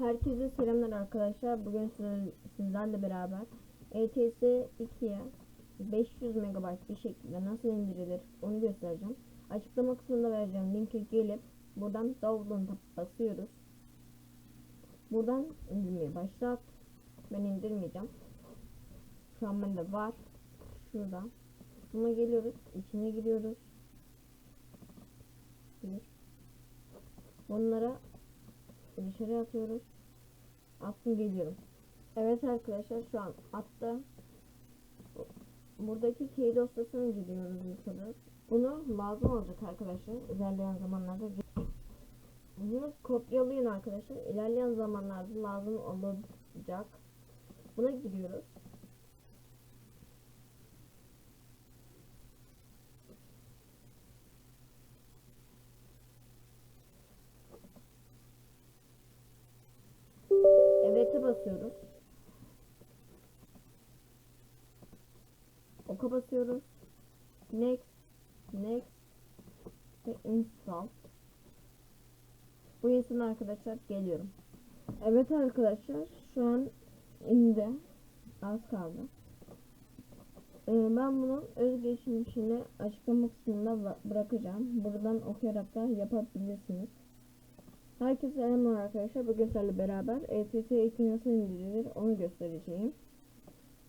Herkese selamlar arkadaşlar. Bugün siz- sizlerle beraber ETS 2'ye 500 MB bir şekilde nasıl indirilir onu göstereceğim. Açıklama kısmında vereceğim linke gelip buradan download'a basıyoruz. Buradan indirmeye başlat. Ben indirmeyeceğim. Şu an bende var. Şurada. Buna geliyoruz. içine giriyoruz. Bir. Bunlara dışarı atıyoruz. Attım geliyorum. Evet arkadaşlar şu an attı. Buradaki key dosyasına giriyoruz yukarı. Bunu lazım olacak arkadaşlar. ilerleyen zamanlarda. Bunu kopyalayın arkadaşlar. İlerleyen zamanlarda lazım olacak. Buna giriyoruz. Basıyoruz. Oka basıyoruz. Next, next ve install. Bu insan arkadaşlar geliyorum. Evet arkadaşlar şu an indi. Az kaldı. Ee, ben bunun özgeçmişini açıklama kısmında bırakacağım. Buradan okuyarak da yapabilirsiniz. Herkese selamlar arkadaşlar. Bugün sizlerle beraber E ETS 2 nasıl indirilir onu göstereceğim.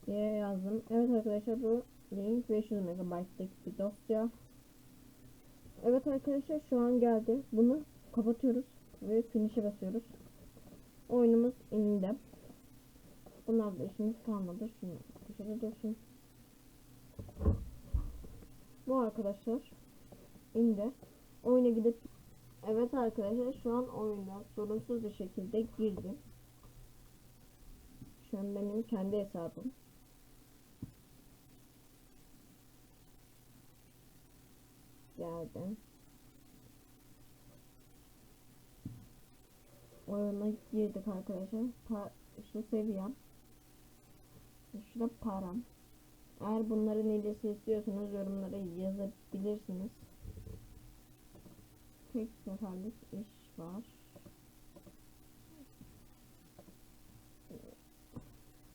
diye yazdım. Evet arkadaşlar bu link 500 MB'lık bir dosya. Evet arkadaşlar şu an geldi. Bunu kapatıyoruz ve finish'e basıyoruz. Oyunumuz indi. Bunlarla işimiz kalmadı. Şunu dışarı dursun. Bu arkadaşlar indi. Oyuna gidip Evet arkadaşlar şu an oyuna sorunsuz bir şekilde girdim. Şu an benim kendi hesabım. Geldim. Oyuna girdik arkadaşlar. Pa şu seviyem. Şu da param. Eğer bunların ilgisi istiyorsanız yorumlara yazabilirsiniz. Tek seferlik iş var.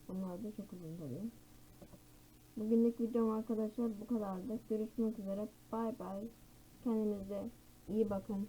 Bunlar da çok uzun tabii. Bugünlük videom arkadaşlar bu kadardı. Görüşmek üzere. Bay bay. Kendinize iyi bakın.